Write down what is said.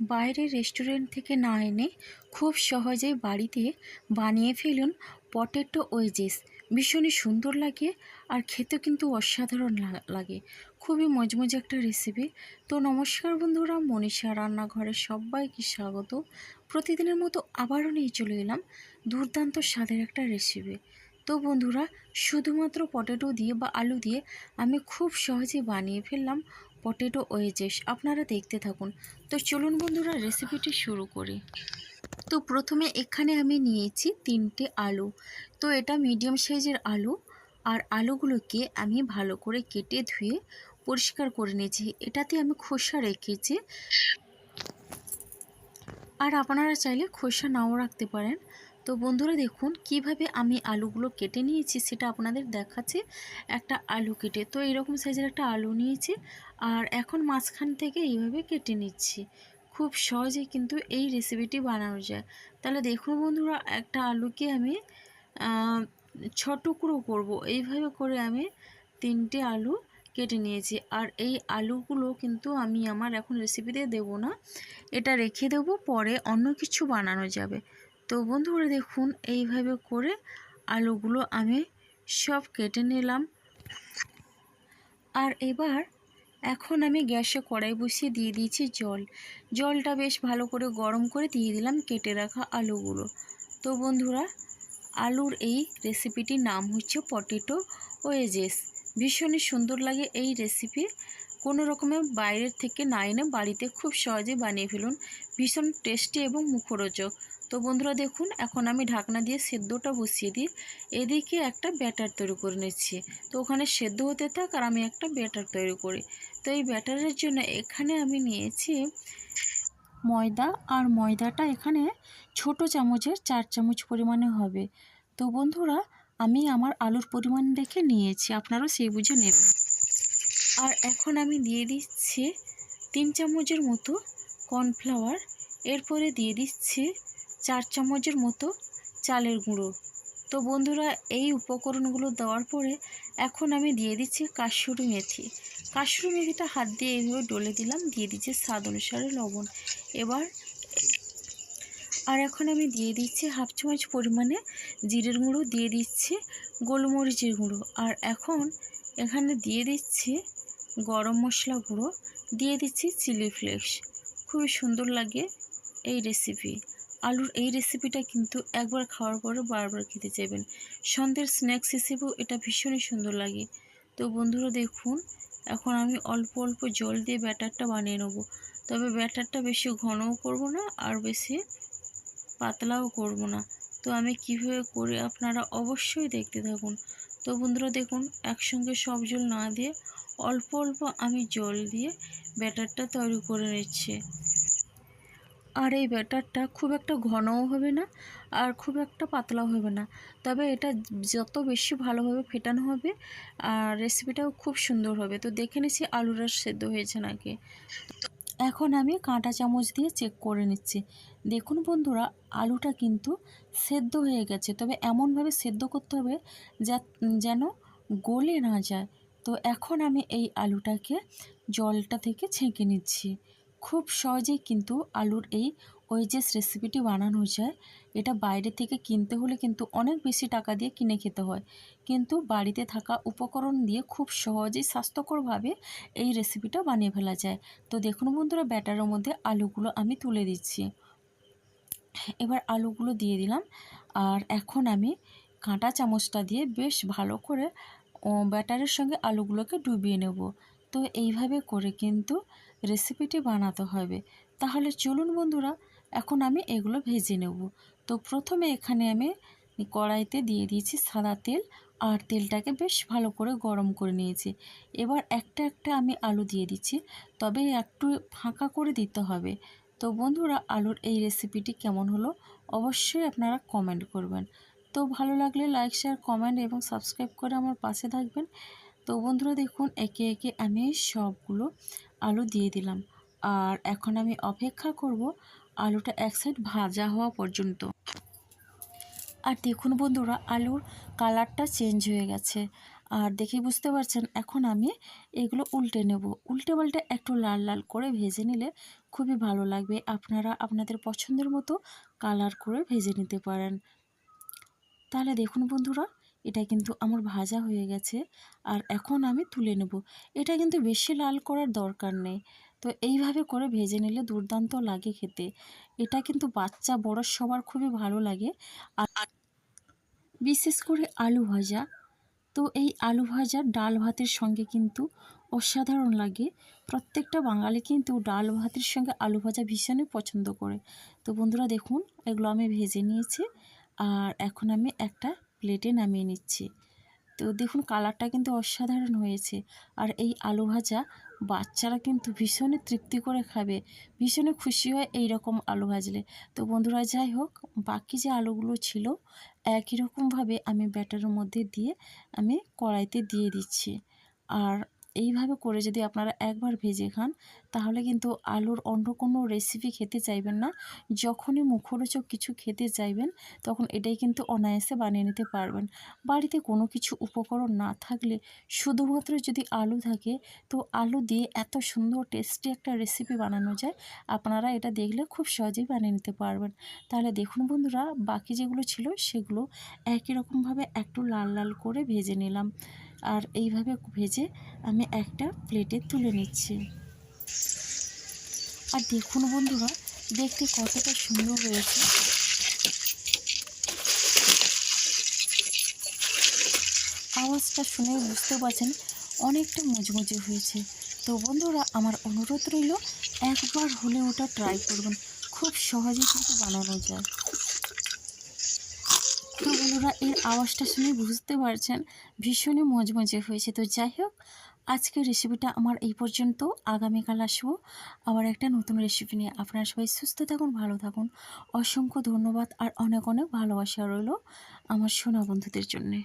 বাইরের রেস্টুরেন্ট থেকে না এনে খুব সহজেই বাড়িতে বানিয়ে ফেলুন পটেটো ওয়েজেস। ভীষণই সুন্দর লাগে আর খেতে কিন্তু অসাধারণ লাগে। খুবই মজমজে একটা রেসিপি তো নমস্কার বন্ধুরা, মনীষা রান্নাঘরে সবাইকে স্বাগত। প্রতিদিনের মতো আবারও নিয়ে চলে এলাম দুর্দান্ত স্বাদের একটা রেসিপি তো বন্ধুরা, শুধুমাত্র পটেটো দিয়ে বা আলু দিয়ে আমি খুব সহজেই বানিয়ে ফেললাম পটেটো ওয়েজেস, আপনারা দেখতে থাকুন। তো চলুন বন্ধুরা রেসিপিটি শুরু করি। তো প্রথমে এখানে আমি নিয়েছি তিনটে আলু। তো এটা মিডিয়াম সাইজের আলু, আর আলুগুলোকে আমি ভালো করে কেটে ধুয়ে পরিষ্কার করে নিয়েছি। এটাতে আমি খোসা রেখেছি। আর আপনারা চাইলে খোসা নাও রাখতে পারেন। তো বন্ধুরা দেখুন, কীভাবে আমি আলুগুলো কেটে নিয়েছি সেটা আপনাদের দেখাচ্ছে। একটা আলু কেটে, তো এরকম সাইজের একটা আলু নিয়েছি আর এখন মাঝখান থেকে এইভাবে কেটে নিচ্ছি। খুব সহজে কিন্তু এই রেসিপিটি বানানো যায়। তাহলে দেখুন বন্ধুরা, একটা আলুকে আমি ছ টুকরো করব। এইভাবে করে আমি তিনটে আলু কেটে নিয়েছি। আর এই আলুগুলো কিন্তু আমি আমার এখন রেসিপিতে দেব না। এটা রেখে দেবো, পরে অন্য কিছু বানানো যাবে। তো বন্ধুরা দেখুন, এইভাবে করে আলুগুলো আমি সব কেটে নিলাম। আর এবার এখন আমি গ্যাসে কড়াই বসিয়ে দিয়ে দিয়েছি জল। জলটা বেশ ভালো করে গরম করে দিয়ে দিলাম কেটে রাখা আলুগুলো। তো বন্ধুরা, আলুর এই রেসিপিটির নাম হচ্ছে পটেটো ওয়েজেস। ভীষণই সুন্দর লাগে এই রেসিপি। কোনো রকমে বাইরের থেকে না এনে বাড়িতে খুব সহজে বানিয়ে ফেলুন। ভীষণ টেস্টি এবং মুখরোচক। তো বন্ধুরা দেখুন, এখন আমি ঢাকনা দিয়ে সেদ্ধটা বসিয়ে দিই এদিকে একটা ব্যাটার তৈরি করে নিচ্ছি। তো ওখানে সেদ্ধ হতে থাক আর আমি একটা ব্যাটার তৈরি করি। তো এই ব্যাটারের জন্য এখানে আমি নিয়েছি ময়দা, আর ময়দাটা এখানে ছোট চামচের চার চামচ পরিমাণে হবে। তো বন্ধুরা, আমি আমার আলুর পরিমাণ দেখে নিয়েছি। আপনারাও সেই বুঝে নেবেন। আর এখন আমি দিয়ে দিচ্ছি তিন চামচের মতো কর্নফ্লাওয়ার। এরপরে দিয়ে দিচ্ছি চার চামচের মতো চালের গুঁড়ো। তো বন্ধুরা, এই উপকরণগুলো দেওয়ার পরে এখন আমি দিয়ে দিচ্ছি কাশুরি মেথি। কাশুরি মেথিটা হাত দিয়ে এইভাবে ডলে দিলাম, দিয়ে দিচ্ছি স্বাদ অনুসারে লবণ। এবার আর এখন আমি দিয়ে দিচ্ছি হাফ চামচ পরিমাণে জিরের গুঁড়ো, দিয়ে দিচ্ছি গোলমরিচের গুঁড়ো। আর এখন এখানে দিয়ে দিচ্ছি গরম মশলা গুঁড়ো দিয়ে দিচ্ছি চিলি ফ্লেক্স। খুবই সুন্দর লাগে এই রেসিপি আলুর এই রেসিপিটা কিন্তু একবার খাওয়ার পরে বারবার খেতে চাইবেন। সন্ধ্যের স্ন্যাক্স হিসেবেও এটা ভীষণই সুন্দর লাগে। তো বন্ধুরা দেখুন, এখন আমি অল্প অল্প জল দিয়ে ব্যাটারটা বানিয়ে নেব। তবে ব্যাটারটা বেশি ঘনও করব না আর বেশি পাতলাও করব না। তো আমি কীভাবে করি আপনারা অবশ্যই দেখতে থাকুন। তো বন্ধুরা দেখুন, একসঙ্গে সব জল না দিয়ে অল্প অল্প আমি জল দিয়ে ব্যাটারটা তৈরি করে নিচ্ছি। আর এই ব্যাটারটা খুব একটা ঘনও হবে না আর খুব একটা পাতলাও হবে না। তবে এটা যত বেশি ভালোভাবে ফেটানো হবে আর রেসিপিটাও খুব সুন্দর হবে। তো দেখে নিচ্ছি আলুটা সেদ্ধ হয়েছে নাকি। এখন আমি কাঁটা চামচ দিয়ে চেক করে নিচ্ছি। দেখুন বন্ধুরা, আলুটা কিন্তু সেদ্ধ হয়ে গেছে। তবে এমনভাবে সেদ্ধ করতে হবে যা, যেন গলে না যায়। তো এখন আমি এই আলুটাকে জলটা থেকে ছেঁকে নিচ্ছি। খুব সহজেই কিন্তু আলুর এই ওয়েজেস রেসিপিটি বানানো যায়। এটা বাইরে থেকে কিনতে হলে কিন্তু অনেক বেশি টাকা দিয়ে কিনে খেতে হয়। কিন্তু বাড়িতে থাকা উপকরণ দিয়ে খুব সহজেই স্বাস্থ্যকরভাবে এই রেসিপিটা বানিয়ে ফেলা যায়। তো দেখুন বন্ধুরা, ব্যাটারের মধ্যে আলুগুলো আমি তুলে দিচ্ছি। এবার আলুগুলো দিয়ে দিলাম। আর এখন আমি কাঁটা চামচটা দিয়ে বেশ ভালো করে ব্যাটারের সঙ্গে আলুগুলোকে ডুবিয়ে নেব। তো এইভাবে করে কিন্তু রেসিপিটি বানাতে হবে। তাহলে চলুন বন্ধুরা, এখন আমি এগুলো ভেজে নেব। তো প্রথমে এখানে আমি কড়াইতে দিয়ে দিয়েছি সাদা তেল, আর তেলটাকে বেশ ভালো করে গরম করে নিয়েছি। এবার একটা একটা আমি আলু দিয়ে দিচ্ছি, তবে একটু ফাঁকা করে দিতে হবে। তো বন্ধুরা, আলুর এই রেসিপিটি কেমন হলো অবশ্যই আপনারা কমেন্ট করবেন। তো ভালো লাগলে লাইক শেয়ার কমেন্ট এবং সাবস্ক্রাইব করে আমার পাশে থাকবেন। তো বন্ধুরা, দেখুন, একে একে আমি সবগুলো আলু দিয়ে দিলাম। আর এখন আমি অপেক্ষা করব আলুটা এক সাইড ভাজা হওয়া পর্যন্ত। আর দেখুন বন্ধুরা, আলুর কালারটা চেঞ্জ হয়ে গেছে। আর দেখেই বুঝতে পারছেন, এখন আমি এগুলো উল্টে নেব। উল্টে পাল্টে একটু লাল লাল করে ভেজে নিলে খুবই ভালো লাগবে। আপনারা আপনাদের পছন্দের মতো কালার করে ভেজে নিতে পারেন। তাহলে দেখুন বন্ধুরা, এটা কিন্তু আমার ভাজা হয়ে গেছে আর এখন আমি তুলে নেব। এটা কিন্তু বেশি লাল করার দরকার নেই। তো এইভাবে করে ভেজে নিলে দুর্দান্ত লাগে খেতে। এটা কিন্তু বাচ্চা, বড় সবার খুবই ভালো লাগে। আর বিশেষ করে আলু ভাজা। তো এই আলু ভাজা ডাল ভাতের সঙ্গে কিন্তু অসাধারণ লাগে। প্রত্যেকটা বাঙালি কিন্তু ডাল ভাতের সঙ্গে আলু ভাজা ভীষণই পছন্দ করে। তো বন্ধুরা দেখুন, এগুলো আমি ভেজে নিয়েছি আর এখন আমি একটা প্লেটে নামিয়ে নিচ্ছি। তো দেখুন, কালারটা কিন্তু অসাধারণ হয়েছে। আর এই আলু ভাজা বাচ্চারা কিন্তু ভীষণই তৃপ্তি করে খাবে, ভীষণই খুশি হয় এই রকম আলু ভাজলে। তো বন্ধুরা, যাই হোক, বাকি যে আলুগুলো ছিল, একই রকমভাবে আমি ব্যাটারের মধ্যে দিয়ে আমি কড়াইতে দিয়ে দিচ্ছি। আর এইভাবে করে যদি আপনারা একবার ভেজে খান, তাহলে কিন্তু আলুর অন্য কোনো রেসিপি খেতে চাইবেন না। যখনই মুখরোচক কিছু খেতে চাইবেন, তখন এটাই কিন্তু অনায়াসে বানিয়ে নিতে পারবেন। বাড়িতে কোনো কিছু উপকরণ না থাকলে শুধুমাত্র যদি আলু থাকে, তো আলু দিয়ে এত সুন্দর টেস্টি একটা রেসিপি বানানো যায়, আপনারা এটা দেখলে খুব সহজেই বানিয়ে নিতে পারবেন। তাহলে দেখুন বন্ধুরা, বাকি যেগুলো ছিল সেগুলো একই রকমভাবে একটু লাল লাল করে ভেজে নিলাম। আর এইভাবে ভেজে আমি একটা প্লেটে তুলে নিচ্ছি। আর দেখুন বন্ধুরা, দেখতে কতটা সুন্দর হয়েছে। আওয়াজটা শুনে বুঝতে পারছেন, অনেকটা মুচমুচে হয়েছে। তো বন্ধুরা, আমার অনুরোধ রইল, একবার হলে ওটা ট্রাই করবেন। খুব সহজে কিন্তু বানানো যায়। বন্ধুরা, এর আওয়াজটা শুনে বুঝতে পারছেন, ভীষণই মজমজে হয়েছে। তো যাই হোক, আজকের রেসিপিটা আমার এই পর্যন্ত। আগামীকাল আসব আবার একটা নতুন রেসিপি নিয়ে। আপনারা সবাই সুস্থ থাকুন, ভালো থাকুন। অসংখ্য ধন্যবাদ আর অনেক অনেক ভালোবাসা রইল আমার সোনা বন্ধুদের জন্যে।